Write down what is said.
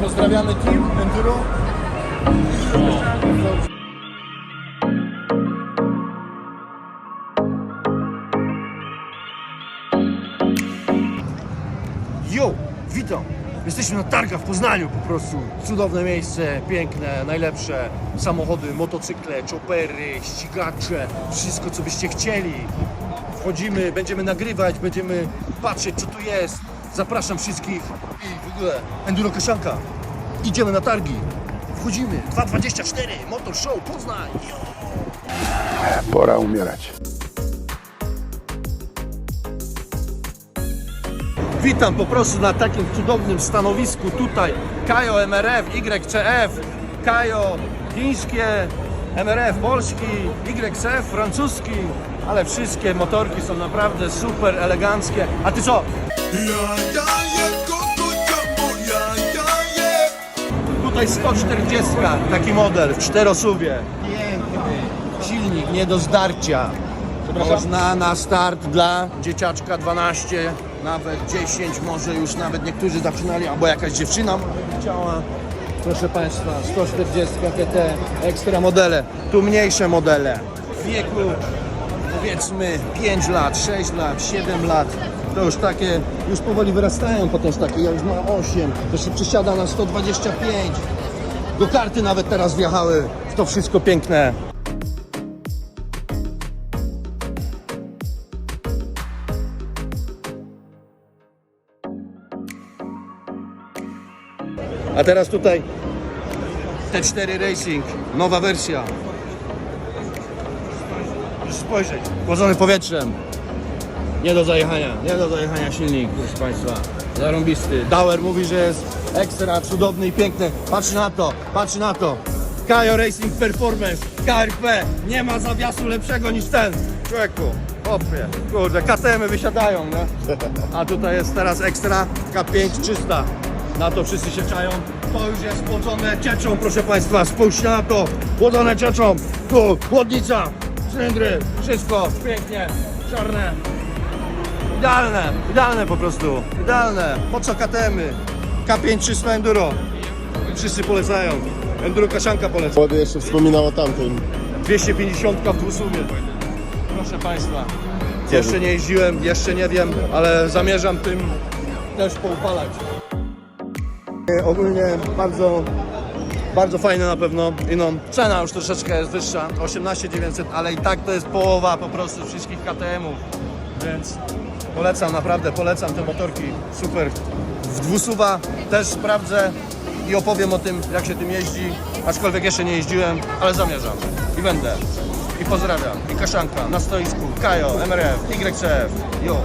Pozdrawiamy team Enduro. Jo, witam! Jesteśmy na targach w Poznaniu po prostu. Cudowne miejsce, piękne, najlepsze samochody, motocykle, chopery, ścigacze, wszystko co byście chcieli. Wchodzimy, będziemy nagrywać, będziemy patrzeć co tu jest. Zapraszam wszystkich i w ogóle Enduro Kaszanka. Idziemy na targi. Wchodzimy. 2.24 Motor Show Poznań. Jo. Pora umierać. Witam po prostu na takim cudownym stanowisku tutaj. Kajo MRF, YCF, Kajo chińskie, MRF polski, YCF francuski, ale wszystkie motorki są naprawdę super eleganckie. A ty co? Tutaj 140, taki model w czterosuwie. Piękny, silnik nie do zdarcia. Można na start dla dzieciaczka 12, nawet 10, może już nawet niektórzy zaczynali, albo jakaś dziewczyna chciała. Proszę Państwa, 140 TT, ekstra modele, tu mniejsze modele. W wieku powiedzmy 5 lat, 6 lat, 7 lat, to już takie, już powoli wyrastają potem takie, ja już mam 8, to się przesiada na 125. Do karty nawet teraz wjechały w to wszystko piękne. A teraz tutaj T4 Racing, nowa wersja. Proszę spojrzeć, chłodzony powietrzem. Nie do zajechania, nie do zajechania silnik, proszę Państwa. Zarąbisty. Dauer mówi, że jest ekstra, cudowny i piękny. Patrz na to, patrz na to. Kajo Racing Performance, KRP. Nie ma zawiasu lepszego niż ten. Człowieku, hopie. Kurde, KTM-y wysiadają, nie? A tutaj jest teraz ekstra K5 300. Na to wszyscy się czają. To już jest chłodzone cieczą, proszę Państwa. Spójrzcie na to. Chłodzone cieczą. Tu, chłodnica, cylindry, wszystko pięknie, czarne. Idealne, idealne po prostu. Idealne. Po co KTM-y? K5 300 Enduro. Wszyscy polecają. Enduro Kaszanka poleca. Młody jeszcze wspominał o tamtym. 250 w dwusumie. Proszę Państwa. Jeszcze nie jeździłem, jeszcze nie wiem, ale zamierzam tym też poupalać. Ogólnie bardzo, bardzo fajne na pewno. I no, cena już troszeczkę jest wyższa, 18 900, ale i tak to jest połowa po prostu wszystkich KTM-ów. Więc polecam, naprawdę polecam te motorki. Super. W dwusuwa też sprawdzę i opowiem o tym, jak się tym jeździ. Aczkolwiek jeszcze nie jeździłem, ale zamierzam. I będę. I pozdrawiam. I Kaszanka na stoisku. Kajo, MRF, YCF. Jo.